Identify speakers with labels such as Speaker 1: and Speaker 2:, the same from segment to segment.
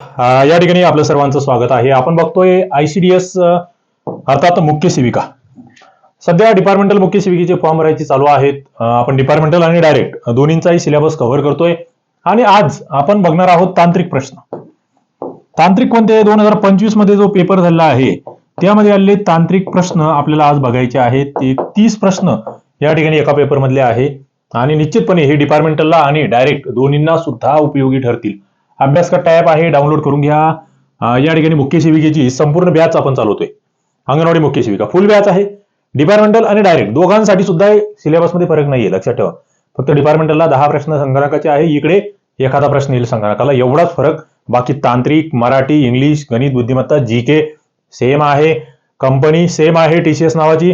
Speaker 1: या ठिकाणी आपलं सर्वांचं स्वागत आहे. आपण बघतोय आयसीडीएस अर्थात मुख्य सेविका. सध्या डिपार्टमेंटल मुख्य सेविकेचे फॉर्म भरायचे चालू आहेत. आपण डिपार्टमेंटल आणि डायरेक्ट दोन्हींचाही सिलेबस कव्हर करतोय. आणि आज आपण बघणार आहोत तांत्रिक प्रश्न. तांत्रिक कोणते दोन हजार पंचवीसमध्ये जो पेपर झालेला आहे त्यामध्ये आलेले तांत्रिक प्रश्न आपल्याला आज बघायचे आहेत. ते तीस प्रश्न या ठिकाणी एका पेपर मधले आहे आणि निश्चितपणे हे डिपार्टमेंटलला आणि डायरेक्ट दोन्हींना सुद्धा उपयोगी ठरतील. अभ्यास करता टॅप आहे डाउनलोड करून घ्या. या ठिकाणी मुख्य सेविकेची संपूर्ण बॅच आपण चालवतोय. अंगणवाडी मुख्य सेविका. फुल बॅच आहे. डिपार्टमेंटल आणि डायरेक्ट दोघांसाठी सुद्धा सिलेबसमध्ये फरक नाहीये लक्षात ठेवा. फक्त डिपार्टमेंटलला दहा प्रश्न संगणकाचे आहे इकडे एखादा प्रश्न येईल संगणकाला. एवढाच फरक. बाकी तांत्रिक मराठी इंग्लिश गणित बुद्धिमत्ता जी के सेम आहे. कंपनी सेम आहे टीसीएस नावाची.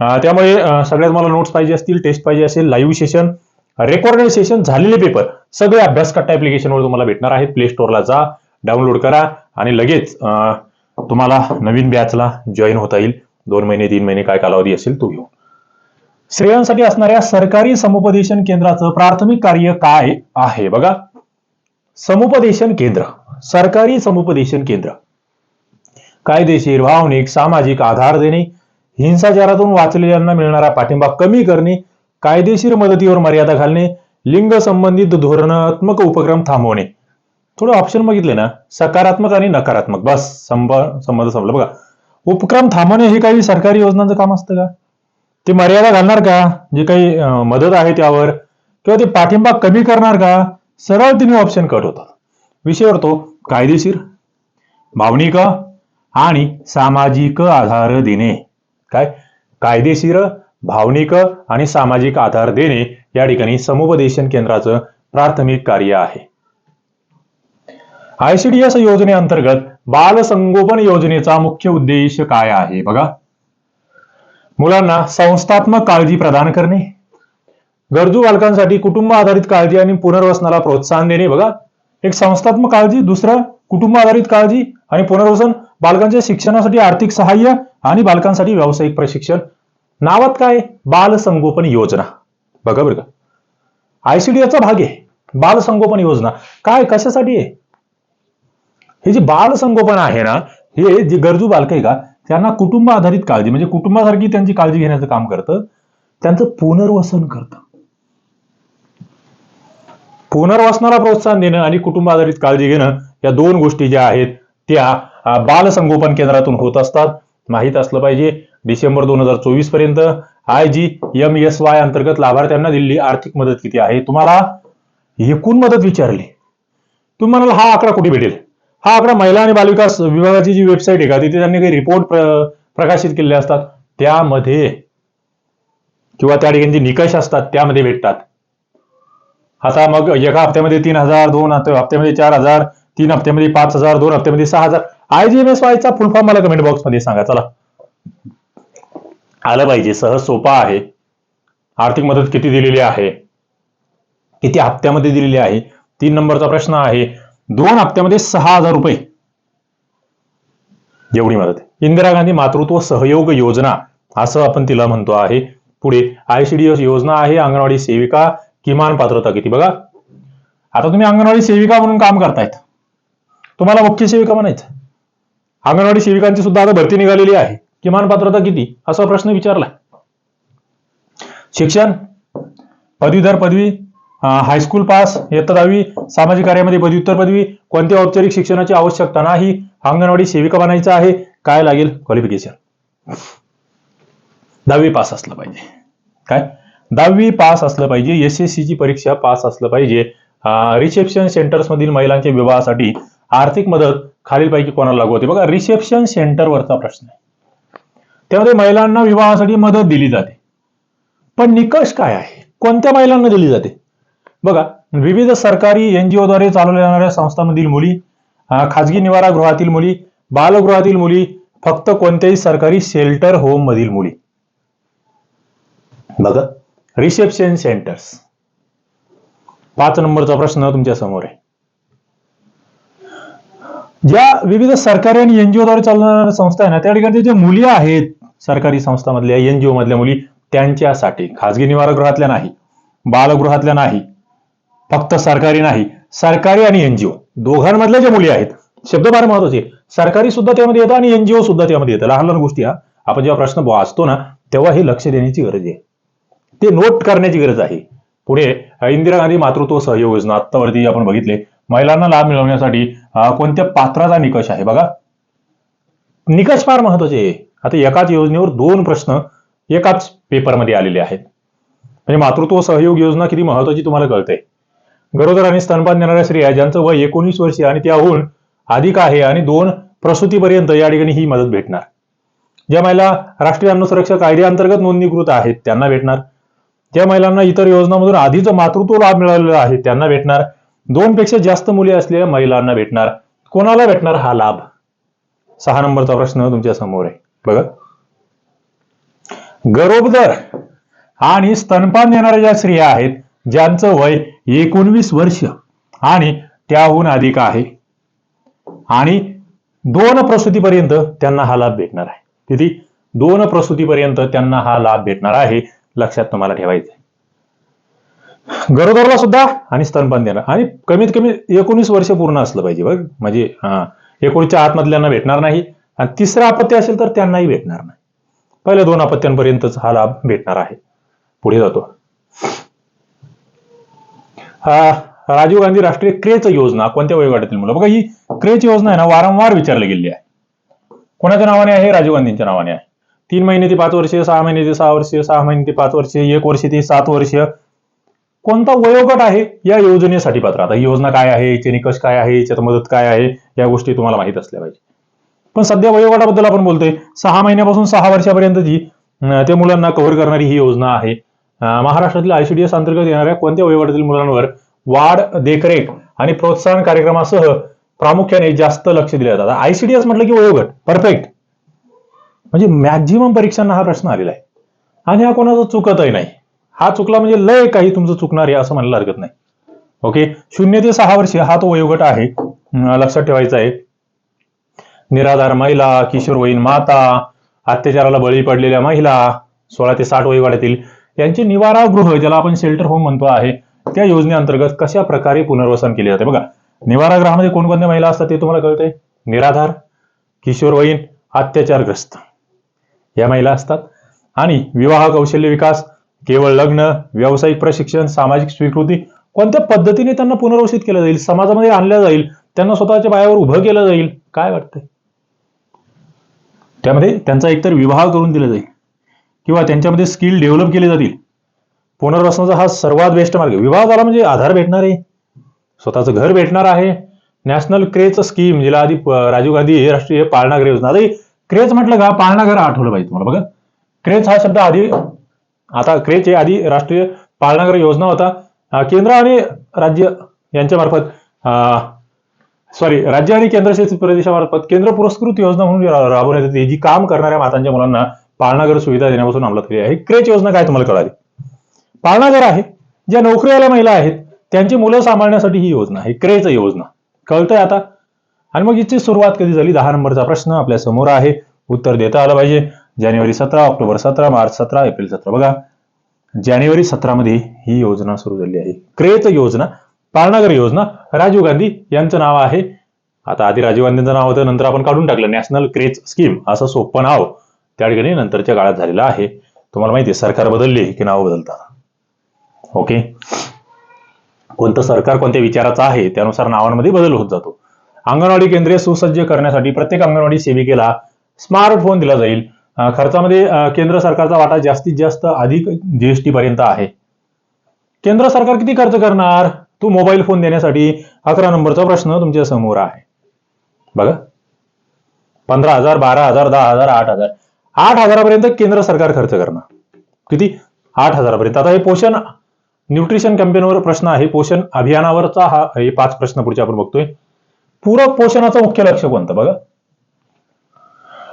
Speaker 1: त्यामुळे सगळ्यात मला नोट्स पाहिजे असतील टेस्ट पाहिजे असेल लाईव्ह सेशन रेकॉर्डेड सेशन झालेले पेपर सगळे अभ्यासकट्टा ऍप्लिकेशनवर तुम्हाला भेटणार आहेत. प्ले स्टोअरला जा डाउनलोड करा आणि लगेच तुम्हाला नवीन बॅचला जॉईन होता येईल. दोन महिने तीन महिने काय कालावधी असेल तो घेऊन. स्त्रियांसाठी असणाऱ्या सरकारी समुपदेशन केंद्राचं प्राथमिक कार्य काय आहे? बघा. समुपदेशन केंद्र. सरकारी समुपदेशन केंद्र. कायदेशीर भावनिक सामाजिक आधार देणे हिंसाचारातून वाचलेल्यांना मिळणारा पाठिंबा कमी करणे कायदेशीर मदतीवर मर्यादा घालणे लिंग संबंधित धोरणात्मक उपक्रम थांबवणे. थोडं ऑप्शन बघितले ना? सकारात्मक आणि नकारात्मक. बस संब संबंध संपला. बघा. उपक्रम थांबवणे हे काही सरकारी योजनांचं काम असतं का? ते मर्यादा घालणार का? जे काही मदत आहे त्यावर? किंवा ते पाठिंबा कमी करणार का? सरळ तिन्ही ऑप्शन कट होतात. विषय तो कायदेशीर भावनिक आणि सामाजिक आधार देणे. काय? कायदेशीर भावनिक आणि सामाजिक आधार देणे या ठिकाणी समुपदेशन केंद्राचं प्राथमिक कार्य आहे. आयसीडीएस योजनेअंतर्गत बाल संगोपन योजनेचा मुख्य उद्देश काय आहे बघा. मुलांना संस्थात्मक काळजी प्रदान करणे. गरजू बालकांसाठी कुटुंब आधारित काळजी आणि पुनर्वसनाला प्रोत्साहन देणे बघा. एक संस्थात्मक काळजी दुसरं कुटुंब आधारित काळजी आणि पुनर्वसन बालकांच्या शिक्षणासाठी आर्थिक सहाय्य आणि बालकांसाठी व्यावसायिक प्रशिक्षण नावात काय? बाल संगोपन योजना. बघा बरं का. आयसीडीएचा भाग आहे. बाल संगोपन योजना. काय कशासाठी आहे? हे जे बाल संगोपन आहे ना हे जे गरजू बालक आहे का त्यांना कुटुंब आधारित काळजी म्हणजे कुटुंबासारखी त्यांची काळजी घेण्याचं काम करतं त्यांचं पुनर्वसन करतं. पुनर्वसनाला प्रोत्साहन देणं आणि कुटुंब आधारित काळजी घेणं या दोन गोष्टी ज्या आहेत त्या बालसंगोपन केंद्रातून होत असतात. माहीत असलं पाहिजे. डिसेंबर दोन हजार चोवीसपर्यंत I G M S Y अंतर्गत लाभार्थ्यांना दिलेली आर्थिक मदत किती आहे? तुम्हाला एकूण मदत विचारली. तुम्ही म्हणाल हा आकडा कुठे भेटेल? हा आकडा महिला आणि बालविकास विभागाची जी वेबसाईट आहे का? तिथे त्यांनी काही रिपोर्ट प्रकाशित केलेले असतात. त्यामध्ये किंवा त्या ठिकाणी जे निकष असतात त्यामध्ये भेटतात. आता मग एका हप्त्यामध्ये तीन हजार दोन हप्त्यामध्ये चार हजार तीन हप्त्यामध्ये पाच हजार दोन हप्त्यामध्ये सहा हजार. आयजीएमएस वायचा फुल फॉर्म मला कमेंट बॉक्समध्ये सांगा. चला. आलं पाहिजे. सहज सोपा आहे. आर्थिक मदत किती दिलेली आहे? किती हप्त्यामध्ये दिलेली आहे? तीन नंबरचा प्रश्न आहे. दोन हप्त्यामध्ये सहा हजार रुपये. एवढी मदत इंदिरा गांधी मातृत्व सहयोग योजना असं आपण तिला म्हणतो आहे. पुढे आयसीडीएस योजना आहे. अंगणवाडी सेविका किमान पात्रता किती? बघा. आता तुम्ही अंगणवाडी सेविका म्हणून काम करतायत. तुम्हाला मुख्य सेविका म्हणायचं अंगणवाडी सेविकांची सुद्धा आता भरती निघालेली आहे. किमान पात्रता किती? असा प्रश्न विचारला. शिक्षण पदवीधर पदवी हायस्कूल पास इयत्ता दहावी सामाजिक कार्यामध्ये पदव्युत्तर पदवी कोणत्या औपचारिक शिक्षणाची आवश्यकता नाही अंगणवाडी सेविका बनायचं आहे काय लागेल? क्वालिफिकेशन दहावी पास असलं पाहिजे. काय? दहावी पास असलं पाहिजे एस एस ची परीक्षा पास असलं पाहिजे. रिसेप्शन सेंटर्समधील महिलांच्या विवाहासाठी आर्थिक मदत खालीलपैकी कोणाला लागू होते? बघा रिसेप्शन सेंटरवरचा प्रश्न आहे. त्यामध्ये महिलांना विवाहासाठी मदत दिली जाते. पण निकष काय आहे? कोणत्या महिलांना दिली जाते? बघा विविध सरकारी एनजीओ द्वारे चालवल्या जाणाऱ्या संस्थांमधील मुली खाजगी खाजगी निवारागृहातील मुली बालगृहातील मुली फक्त कोणत्याही सरकारी शेल्टर होम मधील मुली. बघा रिसेप्शन सेंटर्स पाच नंबरचा प्रश्न तुमच्यासमोर आहे. ज्या विविध सरकारी आणि एनजीओ द्वारे चालणाऱ्या संस्था आहे ना त्या ठिकाणी ज्या मुली आहेत सरकारी संस्थांमधल्या एनजीओ मधल्या मुली त्यांच्यासाठी खाजगी निवारगृहातल्या नाही बालगृहातल्या नाही फक्त सरकारी नाही सरकारी आणि एनजीओ दोघांमधल्या ज्या मुली आहेत शब्द फार महत्त्वाचे सरकारी सुद्धा त्यामध्ये येतं आणि एनजीओ सुद्धा त्यामध्ये येतं. लहान लहान गोष्टी हा. आपण जेव्हा प्रश्न वाचतो ना तेव्हा हे लक्ष देण्याची गरज आहे. ते नोट करण्याची गरज आहे. पुढे इंदिरा गांधी मातृत्व सहयोग योजना आत्तावरती आपण बघितले. महिलांना लाभ मिळवण्यासाठी कोणत्या पात्राचा निकष आहे? बघा. निकष फार महत्त्वाचे आहे. आता एकाच योजनेवर दोन प्रश्न एकाच पेपरमध्ये आलेले आहेत. म्हणजे मातृत्व सहयोग योजना किती महत्वाची तुम्हाला कळते गरोदर आणि स्तनपान देणाऱ्या स्त्रिया ज्यांचं वय एकोणीस वर्ष आणि त्याहून अधिक आहे आणि दोन प्रसूतीपर्यंत या ठिकाणी ही मदत भेटणार. ज्या महिला राष्ट्रीय अन्न सुरक्षा कायद्याअंतर्गत नोंदणीकृत आहेत त्यांना भेटणार. ज्या महिलांना इतर योजनांमधून आधीच मातृत्व लाभ मिळालेला आहे त्यांना भेटणार. दोन पेक्षा जास्त मुले असलेल्या महिलांना भेटणार. कोणाला भेटणार हा लाभ? सहा नंबरचा प्रश्न तुमच्यासमोर आहे. बघा. गरोदर आणि स्तनपान देणाऱ्या ज्या स्त्रिया आहेत ज्यांचं वय एकोणवीस वर्ष आणि त्याहून अधिक आहे. आणि दोन प्रसूतीपर्यंत त्यांना हा लाभ भेटणार आहे. किती? दोन प्रसूतीपर्यंत त्यांना हा लाभ भेटणार आहे. लक्षात तुम्हाला ठेवायचं आहे. गरोदरला सुद्धा आणि स्तनपान देणार. आणि कमीत कमी एकोणीस वर्ष पूर्ण असलं पाहिजे बघ. म्हणजे एकोणीसच्या आतमधल्यांना भेटणार नाही. आणि तिसरं अपत्य असेल तर त्यांनाही भेटणार नाही. पहिल्या दोन अपत्यांपर्यंतच हा लाभ भेटणार आहे. पुढे जातो. हा राजीव गांधी राष्ट्रीय क्रेच योजना कोणत्या वयोगटातील मुलं? बघा ही क्रेच योजना आहे ना वारंवार विचारली गेली आहे. कोणाच्या नावाने आहे? राजीव गांधींच्या नावाने आहे. तीन महिने ते पाच वर्ष सहा महिने ते सहा वर्ष सहा महिने ते पाच वर्ष एक वर्ष ते सात वर्षीय कोणता वयोगट आहे या योजनेसाठी पात्र? आता ही योजना काय आहे? याचे निकष काय आहे? याच्यात मदत काय आहे? या गोष्टी तुम्हाला माहीत असल्या पाहिजे. पण सध्या वयोगटाबद्दल आपण बोलतोय. सहा महिन्यापासून सहा वर्षापर्यंतची अं, त्या मुलांना कव्हर करणारी ही योजना आहे. महाराष्ट्रातील आयसीडीएस अंतर्गत येणाऱ्या कोणत्या वयोगटातील मुलांवर वाढ देखरेख आणि प्रोत्साहन कार्यक्रमासह प्रामुख्याने जास्त लक्ष दिले जातात आयसीडीएस म्हटलं की वयोगट. परफेक्ट म्हणजे मॅक्झिमम परीक्षांना हा प्रश्न आलेला आहे. आणि हा कोणाचा चुकतही नाही. हा चुकला म्हणजे लय काही तुमचं चुकणार आहे असं म्हणायला हरकत नाही. ओके शून्य ते सहा वर्ष हा तो वयोगट आहे. लक्षात ठेवायचा आहे. निराधार महिला किशोरवयीन माता अत्याचाराला बळी पडलेल्या महिला सोळा ते साठ वयोगटातील यांचे निवारा गृह ज्याला आपण शेल्टर होम म्हणतो आहे त्या योजनेअंतर्गत कशा प्रकारे पुनर्वसन केले जाते? बघा निवारागृहामध्ये कोणकोणत्या महिला असतात ते तुम्हाला कळतंय? निराधार किशोरवयीन अत्याचारग्रस्त. या महिला असतात. आणि विवाह कौशल्य विकास केवळ लग्न व्यावसायिक प्रशिक्षण सामाजिक स्वीकृती कोणत्या पद्धतीने त्यांना पुनर्वसित केलं जाईल समाजामध्ये आणलं जाईल त्यांना स्वतःच्या पायावर उभं केलं जाईल काय वाटतंय? त्यामध्ये त्यांचा एकतर विवाह करून दिला जाईल किंवा त्यांच्यामध्ये स्किल डेव्हलप केले जातील. पुनर्वसनाचा हा सर्वात बेस्ट मार्ग. आहे. विवाह झाला म्हणजे आधार भेटणार आहे. स्वतःचं घर भेटणार आहे. नॅशनल क्रेच स्कीम जिला आधी राजीव गांधी राष्ट्रीय पाळणा घर योजना. आता क्रेच म्हटलं का? पाळणा घर आठवलं पाहिजे तुम्हाला. बघा. क्रेच हा शब्द आधी आता क्रेच हे आधी राष्ट्रीय पाळणाघर योजना होता. केंद्र आणि राज्य यांच्या मार्फत सॉरी राज्य आणि केंद्रशासित प्रदेशामार्फत केंद्र पुरस्कृत योजना म्हणून राबवण्यात येते. जी काम करणाऱ्या मातांच्या मुलांना पाळणाघर सुविधा देण्यापासून अंमलात केली आहे. क्रेच योजना काय तुम्हाला कळाली? पाळणाघर आहे. ज्या नोकरीवाल्या महिला आहेत त्यांची मुलं सांभाळण्यासाठी ही योजना आहे. क्रेच योजना. कळतंय आता? आणि मग हिची सुरुवात कधी झाली? दहा नंबरचा प्रश्न आपल्यासमोर आहे. उत्तर देता आलं पाहिजे. जानेवारी सतरा ऑक्टोबर सतरा मार्च सतरा एप्रिल सतरा. बघा जानेवारी सतरा मध्ये ही योजना सुरू झाली आहे. क्रेच योजना पाळणागर योजना राजीव गांधी यांचं नाव आहे. आता आधी राजीव गांधींचं नाव होतं नंतर आपण काढून टाकलं. नॅशनल क्रेच स्कीम असं सोपं नाव त्या ठिकाणी नंतरच्या काळात झालेलं आहे. तुम्हाला माहिती आहे सरकार बदलले की नाव बदलतात. ओके कोणतं सरकार कोणत्या विचाराचं आहे त्यानुसार नावांमध्ये बदल होत जातो. अंगणवाडी केंद्रे सुसज्ज करण्यासाठी प्रत्येक अंगणवाडी सेविकेला स्मार्टफोन दिला जाईल. खर्चामध्ये केंद्र सरकारचा वाटा जास्तीत जास्त अधिक जीएसटी पर्यंत आहे. केंद्र सरकार किती खर्च करणार? तू मोबाईल फोन देण्यासाठी अकरा नंबरचा प्रश्न तुमच्यासमोर आहे. बघा. पंधरा हजार बारा हजार दहा हजार आठ हजार. आठ हजारापर्यंत केंद्र सरकार खर्च करणार. किती? आठ हजारापर्यंत. आता हे पोषण न्यूट्रिशन कॅम्पेनवर प्रश्न आहे. पोषण अभियानावरचा हा हे पाच प्रश्न पुढचे आपण बघतोय. पूरक पोषणाचं मुख्य लक्ष कोणतं? बघा.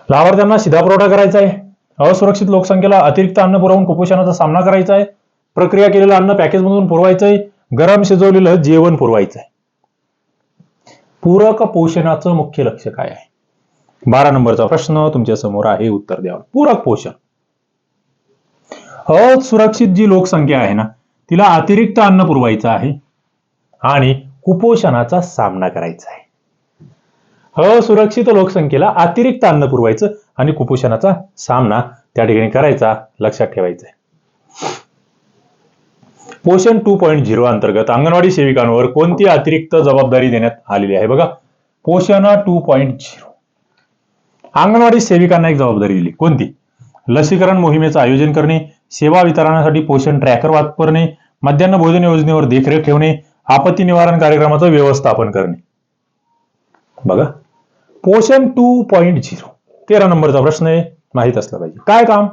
Speaker 1: लाभार्थ्यांना सीधा पुरवठा करायचा आहे. असुरक्षित लोकसंख्येला अतिरिक्त अन्न पुरवून कुपोषणाचा सामना करायचा आहे. प्रक्रिया केलेलं अन्न पॅकेजमधून पुरवायचं आहे गरम शिजवलेलं जेवण पुरवायचं आहे पूरक पोषणाचं मुख्य लक्ष काय आहे? बारा नंबरचा प्रश्न तुमच्यासमोर आहे उत्तर द्यावं. पूरक पोषण. असुरक्षित जी लोकसंख्या आहे ना तिला अतिरिक्त अन्न पुरवायचं आहे आणि कुपोषणाचा सामना करायचा आहे. असुरक्षित लोकसंख्येला अतिरिक्त अन्न पुरवायचं आणि कुपोषणाचा सामना त्या ठिकाणी करायचा लक्षात ठेवायचा आहे पोषण टू पॉईंट झिरो अंतर्गत अंगणवाडी सेविकांवर कोणती अतिरिक्त जबाबदारी देण्यात आलेली आहे? बघा Poshan two point zero anganwadi सेविकांना एक जबाबदारी दिली. कोणती? लसीकरण मोहिमेचं आयोजन करणे सेवा वितरणासाठी पोषण ट्रॅकर वापरणे मध्यान्ह भोजन योजनेवर देखरेख ठेवणे आपत्ती निवारण कार्यक्रमाचं व्यवस्थापन करणे. बघा पोषण टू पॉईंट झिरो तेरा नंबरचा प्रश्न आहे माहीत असला पाहिजे. काय काम?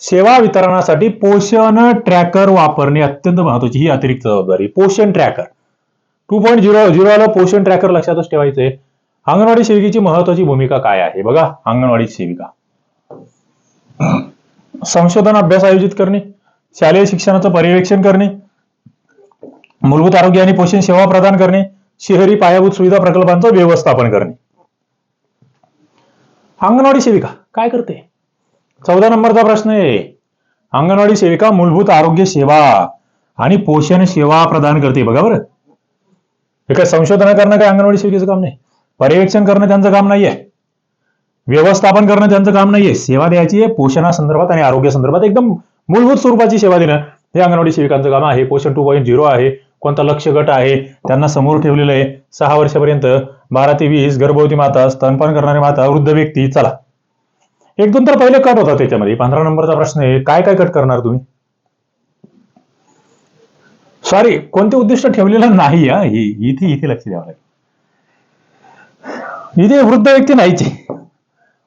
Speaker 1: सेवा वितरणासाठी पोषण ट्रॅकर वापरणे अत्यंत महत्वाची ही अतिरिक्त जबाबदारी. Poshan tracker two point zero झिरोला Poshan tracker लक्षातच ठेवायचंय अंगणवाडी सेविकेची महत्वाची भूमिका काय आहे? बघा अंगणवाडी सेविका. संशोधन अभ्यास आयोजित करणे शालेय शिक्षणाचं पर्यवेक्षण करणे मूलभूत आरोग्य आणि पोषण सेवा प्रदान करणे शहरी पायाभूत सुविधा प्रकल्पांचं व्यवस्थापन करणे. अंगणवाडी सेविका काय करते? चौदा नंबरचा प्रश्न आहे. अंगणवाडी सेविका मूलभूत आरोग्य सेवा आणि पोषण सेवा प्रदान करते. बघा बरं. हे काय संशोधन करणं काय अंगणवाडी सेविकेचं काम नाही? पर्यवेक्षण करणं त्यांचं काम नाहीये. व्यवस्थापन करणं त्यांचं काम नाहीये. सेवा द्यायची आहे पोषणासंदर्भात आणि आरोग्य संदर्भात एकदम मूलभूत स्वरूपाची सेवा देणं हे अंगणवाडी सेविकांचं काम आहे. पोषण टू पॉईंट झिरो आहे. कोणता लक्ष गट आहे? त्यांना समोर ठेवलेलं आहे. सहा वर्षापर्यंत बारा ते वीस गर्भवती माता स्तनपान करणारी माता वृद्ध व्यक्ती चला. एक दोन तर पहिले कट होता त्याच्यामध्ये. पंधरा नंबरचा प्रश्न आहे. काय काय कट करणार तुम्ही? सॉरी कोणते उद्दिष्ट ठेवलेलं नाही हा? ही इथे इथे लक्ष द्यावं लागेल. इथे वृद्ध व्यक्ती नाहीची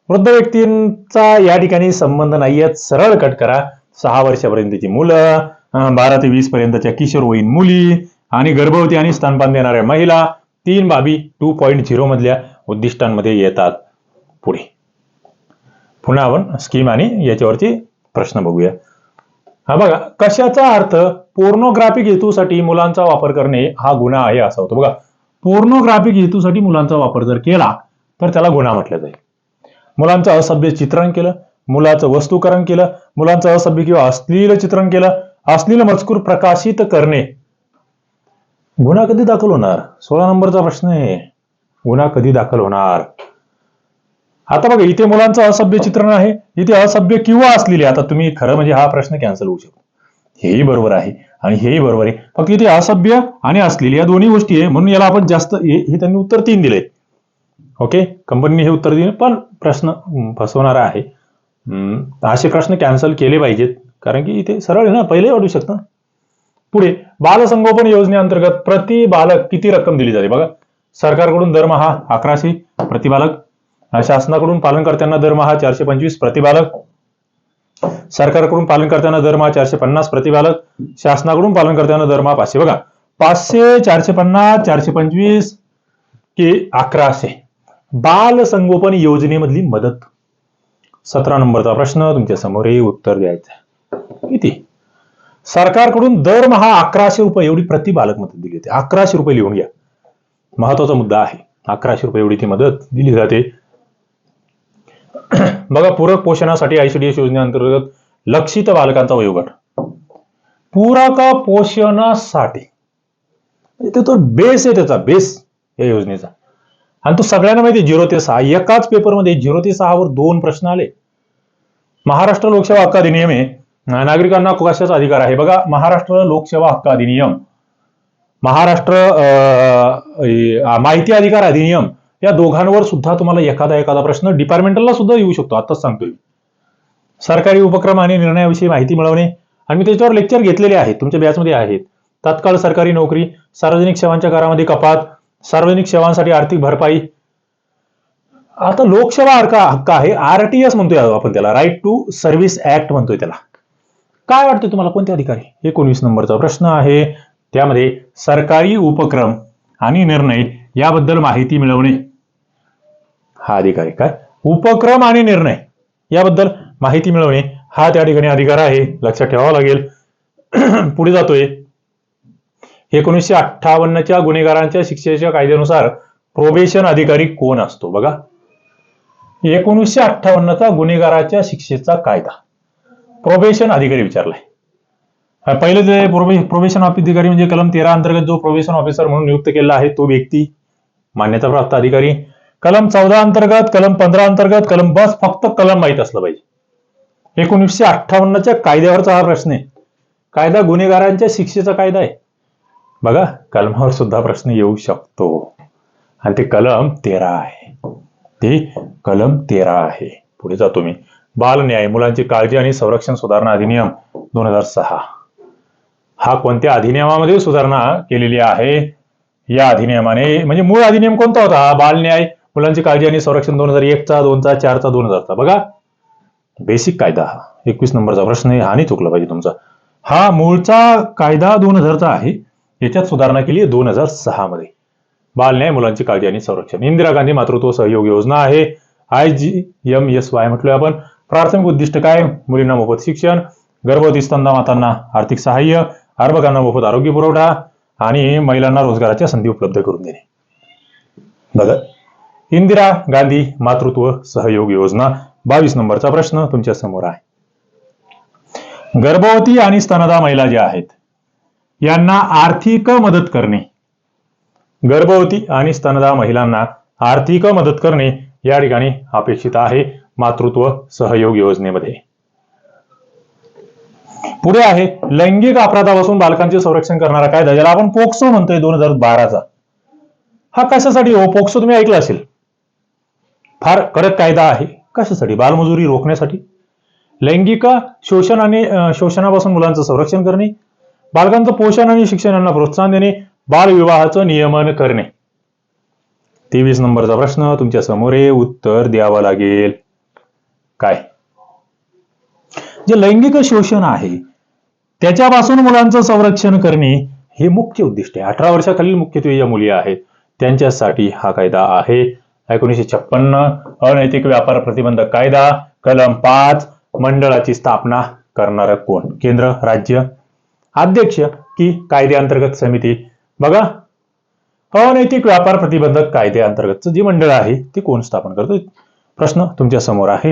Speaker 1: वृद्ध व्यक्तींचा या ठिकाणी संबंध नाहीये सरळ कट करा. सहा वर्षापर्यंतची मुलं बारा ते वीस पर्यंतच्या किशोरवयीन मुली आणि गर्भवती आणि स्तनपान देणाऱ्या महिला तीन बाबी टू पॉईंट झिरो मधल्या उद्दिष्टांमध्ये येतात पुढे. पुन्हा आपण स्कीम आणि याच्यावरती प्रश्न बघूया. हा बघा कशाचा अर्थ पोर्नोग्राफिक हेतूसाठी मुलांचा वापर करणे हा गुन्हा आहे असा होतो. बघा पोर्नोग्राफिक हेतूसाठी मुलांचा वापर जर केला तर त्याला गुन्हा म्हटलं जाईल. मुलांचं असभ्य चित्रण केलं मुलाचं वस्तुकरण केलं मुलांचं असभ्य किंवा अश्लील चित्रण केलं अश्लील मजकूर प्रकाशित करणे. गुन्हा कधी दाखल होणार? सोळा नंबरचा प्रश्न आहे. गुन्हा कधी दाखल होणार? आता बघा इथे मुलांचं असभ्य चित्रण आहे. इथे असभ्य किंवा असलेले आता तुम्ही खरं म्हणजे हा प्रश्न कॅन्सल होऊ शकतो. हेही बरोबर आहे आणि हेही बरोबर आहे. फक्त इथे असभ्य आणि असलेली या दोन्ही गोष्टी आहे. म्हणून याला आपण जास्त हे हे त्यांनी उत्तर तीन दिले ओके? कंपनीने हे उत्तर दिले पण प्रश्न फसवणारा आहे. असे प्रश्न कॅन्सल केले पाहिजेत. कारण की इथे सरळ आहे ना पहिले वाटू शकतं. पुढे बालसंगोपन योजनेअंतर्गत प्रति बालक किती रक्कम दिली जाते? बघा सरकारकडून दरमहा अकराशे प्रति बालक. शासनाकडून पालनकर्त्यांना दरमहा चारशे पंचवीस प्रतिबालक. सरकारकडून पालनकर्त्यांना दरमहा चारशे पन्नास प्रतिबालक. शासनाकडून पालनकर्त्यांना दरमहा पाचशे. बघा पाचशे चारशे पन्नास चारशे पंचवीस कि अकराशे बाल संगोपन योजनेमधली मदत. सतरा नंबरचा प्रश्न तुमच्या समोरही उत्तर द्यायचं किती? सरकारकडून दरमहा अकराशे रुपये एवढी प्रतिबालक मदत दिली जाते. अकराशे रुपये लिहून घ्या. महत्त्वाचा मुद्दा आहे. अकराशे रुपये एवढी ती मदत दिली जाते. बघा पूरक पोषणासाठी आयसीडीएस योजनेअंतर्गत लक्षित बालकांचा वयोगट. पूरक पोषणासाठी. ते तो बेस आहे त्याचा बेस या योजनेचा. आणि तो सगळ्यांना माहिती झिरो ते सहा. एकाच पेपरमध्ये झिरो ते सहावर दोन प्रश्न आले. महाराष्ट्र लोकसेवा हक्क अधिनियम आहे नागरिकांना कशाचा अधिकार आहे. बघा महाराष्ट्र लोकसेवा हक्क अधिनियम महाराष्ट्र अं, माहिती अधिकार अधिनियम. या दोघांवर सुद्धा तुम्हाला एखादा एखादा प्रश्न डिपार्टमेंटलला सुद्धा येऊ शकतो. आताच सांगतोय सरकारी उपक्रम आणि निर्णयाविषयी माहिती मिळवणे आणि मी त्याच्यावर लेक्चर घेतलेले आहेत. तुमच्या बॅचमध्ये आहेत. तात्काळ सरकारी नोकरी सार्वजनिक सेवांच्या करामध्ये कपात सार्वजनिक सेवांसाठी आर्थिक भरपाई. आता लोकसेवा हक्क हक्क आहे. आरटीएस म्हणतोय आपण त्याला. राईट टू सर्व्हिस ऍक्ट म्हणतोय त्याला. काय वाटतं तुम्हाला? कोणते अधिकारी? एकोणवीस नंबरचा प्रश्न आहे. त्यामध्ये सरकारी उपक्रम आणि निर्णय याबद्दल माहिती मिळवणे. हा अधिकारी काय? उपक्रम आणि निर्णय. याबद्दल माहिती मिळवणे हा त्या ठिकाणी अधिकार आहे. लक्षात ठेवावा लागेल. पुढे जातोय. एकोणीसशे अठ्ठावन्नच्या गुन्हेगारांच्या शिक्षेच्या कायद्यानुसार प्रोबेशन अधिकारी कोण असतो? बघा. एकोणीसशे अठ्ठावन्नचा गुन्हेगाराच्या शिक्षेचा कायदा. प्रोबेशन अधिकारी विचारलाय. पहिले जे प्रोबे प्रोबेशन अधिकारी म्हणजे कलम तेरा अंतर्गत जो प्रोबेशन ऑफिसर म्हणून नियुक्त केला आहे तो व्यक्ती मान्यताप्राप्त अधिकारी. कलम चौदा अंतर्गत कलम पंधरा अंतर्गत कलम बस फक्त कलम माहीत असलं पाहिजे. एकोणीसशे अठ्ठावन्नच्या कायद्यावरचा हा प्रश्न आहे. कायदा गुन्हेगारांच्या शिक्षेचा कायदा आहे. बघा कलमावर सुद्धा प्रश्न येऊ शकतो. आणि ते कलम तेरा आहे. ते कलम तेरा आहे. पुढे जातो मी बाल न्याय मुलांची काळजी आणि संरक्षण सुधारणा अधिनियम दोन हजार सहा. हा कोणत्या अधिनियमामध्ये सुधारणा केलेली आहे? या अधिनियमाने म्हणजे मूळ अधिनियम कोणता होता? हा बाल न्याय मुलांची काळजी आणि संरक्षण दोन हजार एकचा दोनचा चारचा दोन हजारचा बघा बेसिक कायदा हा. एकवीस नंबरचा प्रश्न आहे हा नाही चुकला पाहिजे तुमचा. हा मूळचा कायदा दोन हजारचा आहे. याच्यात सुधारणा केली आहे दोन हजार सहा मध्ये बाल न्याय मुलांची काळजी आणि संरक्षण. इंदिरा गांधी मातृत्व सहयोग योजना आहे. I G M S Y म्हटलोय आपण. प्राथमिक उद्दिष्ट काय मुलींना मोफत शिक्षण गर्भवती स्तंदा मातांना आर्थिक सहाय्य अर्भकांना मोफत आरोग्य पुरवठा आणि महिलांना रोजगाराच्या संधी उपलब्ध करून देणे. बघा इंदिरा गांधी मातृत्व सहयोग योजना बावीस नंबरचा प्रश्न तुमच्यासमोर आहे. गर्भवती आणि स्तनदा महिला ज्या आहेत यांना आर्थिक मदत करणे. गर्भवती आणि स्तनदा महिलांना आर्थिक मदत करणे या ठिकाणी अपेक्षित आहे मातृत्व सहयोग योजनेमध्ये. पुढे आहे लैंगिक अपराधापासून बालकांचे संरक्षण करणारा कायदा ज्याला आपण पोक्सो म्हणतोय दोन हजार बाराचा. हा कशासाठी हो? पोक्सो तुम्ही ऐकला असेल. फार कडक कायदा आहे. कशासाठी? बालमजुरी रोखण्यासाठी? लैंगिक शोषण आणि शोषणापासून मुलांचं संरक्षण करणे. बालकांचं पोषण आणि शिक्षणाला प्रोत्साहन देणे. बालविवाहाचं नियमन करणे. तेवीस नंबरचा प्रश्न तुमच्यासमोर आहे. उत्तर द्यावं लागेल. काय? जे लैंगिक शोषण आहे त्याच्यापासून मुलांचं संरक्षण करणे हे मुख्य उद्दिष्ट आहे. अठरा वर्षाखालील मुख्यत्वे ज्या मुली आहेत. त्यांच्यासाठी हा कायदा आहे. एकोणीसशे छप्पन्न अनैतिक व्यापार प्रतिबंधक कायदा कलम पाच मंडळाची स्थापना करणारं कोण? केंद्र राज्य? अध्यक्ष की कायद्याअंतर्गत समिती? बघा अनैतिक व्यापार प्रतिबंधक कायद्याअंतर्गतचं जी मंडळ आहे ते कोण स्थापन करतो प्रश्न तुमच्यासमोर आहे.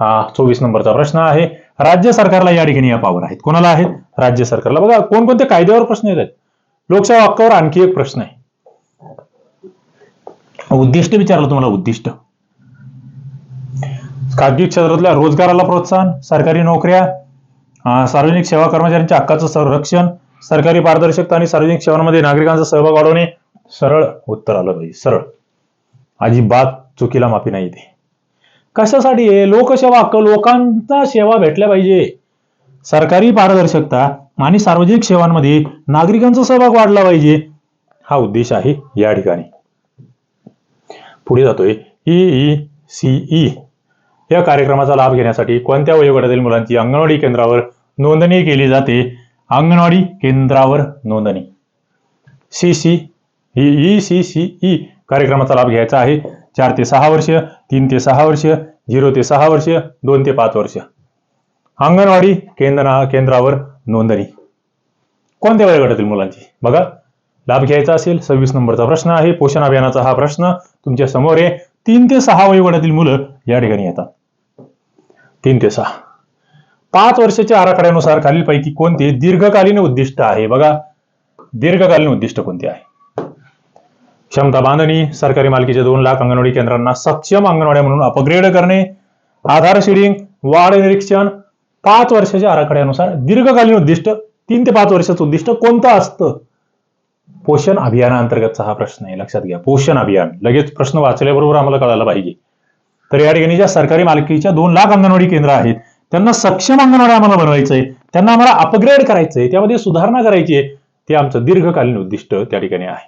Speaker 1: हा चोवीस नंबरचा प्रश्न आहे. राज्य सरकारला या ठिकाणी या पावर आहेत. कोणाला आहेत? राज्य सरकारला. बघा कोणकोणत्या कायद्यावर प्रश्न येत आहेत? लोकसेवा हक्कावर आणखी एक प्रश्न आहे. उद्दिष्ट विचारलं तुम्हाला उद्दिष्ट? खाजगी क्षेत्रातल्या रोजगाराला प्रोत्साहन सरकारी नोकऱ्या सार्वजनिक सेवा कर्मचाऱ्यांच्या हक्काचं संरक्षण सरकारी पारदर्शकता आणि सार्वजनिक सेवांमध्ये नागरिकांचा सहभाग वाढवणे. सरळ उत्तर आलं पाहिजे सरळ. अजिबात चुकीला माफी नाही ते कशासाठी आहे लोकसेवा हक्क लोकांचा सेवा भेटल्या पाहिजे. सरकारी पारदर्शकता आणि सार्वजनिक सेवांमध्ये नागरिकांचा सहभाग वाढला पाहिजे. हा उद्देश आहे या ठिकाणी. पुढे जातोय. ई सीई या कार्यक्रमाचा लाभ घेण्यासाठी कोणत्या वयोगटातील मुलांची अंगणवाडी केंद्रावर नोंदणी केली जाते? अंगणवाडी केंद्रावर नोंदणी. C C E C C E कार्यक्रमाचा लाभ घ्यायचा आहे. चार ते सहा वर्ष तीन ते सहा वर्ष झिरो ते सहा वर्ष दोन ते पाच वर्ष. अंगणवाडी केंद्र केंद्रावर नोंदणी. कोणत्या वयोगटातील मुलांची? बघा लाभ घ्यायचा असेल सव्वीस नंबरचा प्रश्न आहे. पोषण अभियानाचा हा प्रश्न तुमच्यासमोर आहे तीन ते सहा वयोगटातील मुलं या ठिकाणी येतात. तीन ते सहा. पाच वर्षाच्या आराखड्यानुसार खालीलपैकी कोणते दीर्घकालीन उद्दिष्ट आहे? बघा दीर्घकालीन उद्दिष्ट कोणते आहे? क्षमता बांधणी सरकारी मालकीच्या दोन लाख अंगणवाडी केंद्रांना सक्षम अंगणवाड्या म्हणून अपग्रेड करणे आधार शिडिंग वाढ निरीक्षण पाच वर्षाच्या आराखड्यानुसार दीर्घकालीन उद्दिष्ट तीन ते पाच वर्षाचं उद्दिष्ट कोणतं असतं? पोषण अभियानाअंतर्गतचा हा प्रश्न आहे लक्षात घ्या. पोषण अभियान. लगेच प्रश्न वाचल्याबरोबर आम्हाला कळायला पाहिजे. तर या ठिकाणी ज्या सरकारी मालकीच्या दोन लाख अंगणवाडी केंद्र आहेत त्यांना सक्षम अंगणवाडी आम्हाला बनवायचंय त्यांना आम्हाला अपग्रेड करायचंय त्यामध्ये सुधारणा करायची आहे ते आमचं दीर्घकालीन उद्दिष्ट त्या ठिकाणी आहे.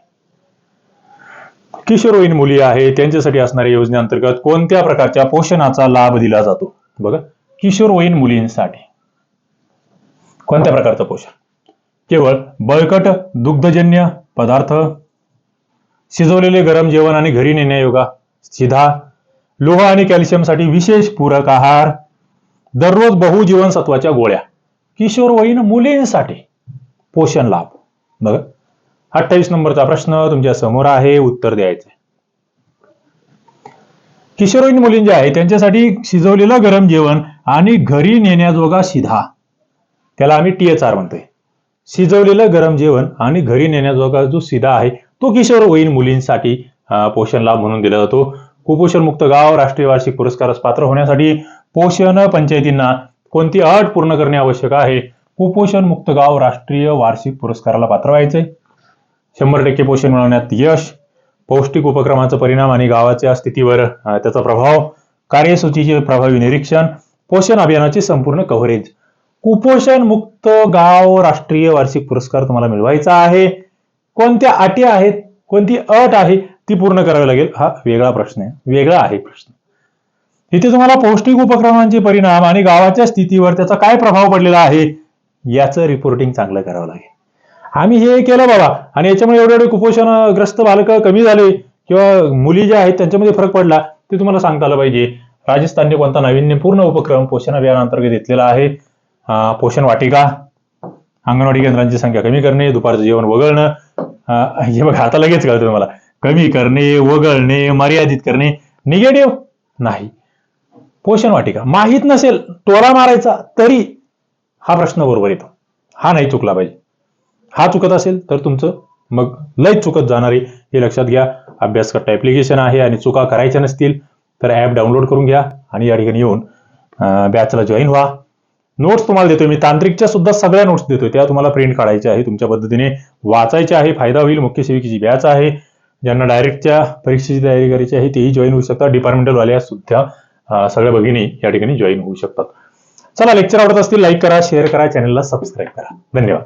Speaker 1: किशोरवयीन मुली आहे त्यांच्यासाठी असणाऱ्या योजनेअंतर्गत कोणत्या प्रकारच्या पोषणाचा लाभ दिला जातो? बघा किशोरवयीन मुलींसाठी कोणत्या प्रकारचं पोषण? केवळ बळकट दुग्धजन्य पदार्थ शिजवलेले गरम जेवण आणि घरी नेण्यायोगा शिधा लोह आणि कॅल्शियमसाठी विशेष पूरक आहार दररोज बहुजीवनसत्वाच्या गोळ्या किशोरवयीन मुलींसाठी पोषण लाभ. बघा अठ्ठावीस नंबरचा प्रश्न तुमच्यासमोर आहे उत्तर द्यायचं. किशोरवयीन मुलीं जे आहे त्यांच्यासाठी शिजवलेलं गरम जेवण आणि घरी नेण्याजोगा शिधा त्याला आम्ही टीएचआर म्हणतोय. शिजवलेलं गरम जेवण आणि घरी नेण्याजोगा जो सिधा आहे तो किशोरवयीन मुलींसाठी पोषण लाभ म्हणून दिला जातो. कुपोषण मुक्त गाव राष्ट्रीय वार्षिक पुरस्कारास पात्र होण्यासाठी पोषण पंचायतींना कोणती अट पूर्ण करणे आवश्यक आहे? कुपोषण मुक्त गाव राष्ट्रीय वार्षिक पुरस्काराला पात्र व्हायचे शंभर टक्के पोषण मिळवण्यात यश. पौष्टिक उपक्रमाचा परिणाम आणि गावाच्या स्थितीवर त्याचा प्रभाव. कार्यसूचीचे प्रभावी निरीक्षण. पोषण अभियानाचे संपूर्ण कव्हरेज कुपोषण मुक्त गाव राष्ट्रीय वार्षिक पुरस्कार तुम्हाला मिळवायचा आहे. कोणत्या अटी आहेत कोणती अट आहे ती पूर्ण करावी लागेल? हा वेगळा प्रश्न आहे. वेगळा आहे प्रश्न. इथे तुम्हाला पौष्टिक उपक्रमांचे परिणाम आणि गावाच्या स्थितीवर त्याचा काय प्रभाव पडलेला आहे याचं रिपोर्टिंग चांगलं करावं लागेल. आम्ही हे केलं बाबा. आणि याच्यामुळे एवढे एवढे कुपोषणग्रस्त बालकं कमी झाले किंवा मुली ज्या आहेत त्यांच्यामध्ये फरक पडला ते तुम्हाला सांगता आलं पाहिजे. राजस्थानने कोणता नाविन्यपूर्ण उपक्रम पोषण अभियानांतर्गत घेतलेला आहे? पोषण वाटिका अंगणवाडी केंद्रांची संख्या कमी करणे दुपारचं जेवण वगळणं हे बघा आता लगेच कळतं तुम्हाला. कमी करणे वगळणे मर्यादित करणे निगेटिव्ह नाही. पोषण वाटिका. माहीत नसेल टोला मारायचा तरी हा प्रश्न बरोबर येतो. हा नाही चुकला पाहिजे. हा चुकत असेल तर तुमचं मग लयच चुकत जाणारी हे लक्षात घ्या. अभ्यासकट्टा ऍप्लिकेशन आहे आणि चुका करायच्या नसतील तर ॲप डाउनलोड करून घ्या आणि या ठिकाणी येऊन बॅचला जॉईन व्हा. नोट्स तुम्हाला देतोय. मी तांत्रिकच्या सुद्धा सगळ्या नोट्स देतोय. त्या तुम्हाला प्रिंट काढायच्या आहे. तुमच्या पद्धतीने वाचायच्या आहे. फायदा होईल. मुख्य सेविकेची बॅच आहे. ज्यांना डायरेक्टच्या परीक्षेची तयारी करायची आहे तेही जॉईन होऊ शकतात. डिपार्टमेंटलवाल्या सुद्धा सगळ्या भगिनी या ठिकाणी जॉईन होऊ शकतात. चला लेक्चर आवडत असतील लाईक करा शेअर करा चॅनलला सबस्क्राईब करा. धन्यवाद.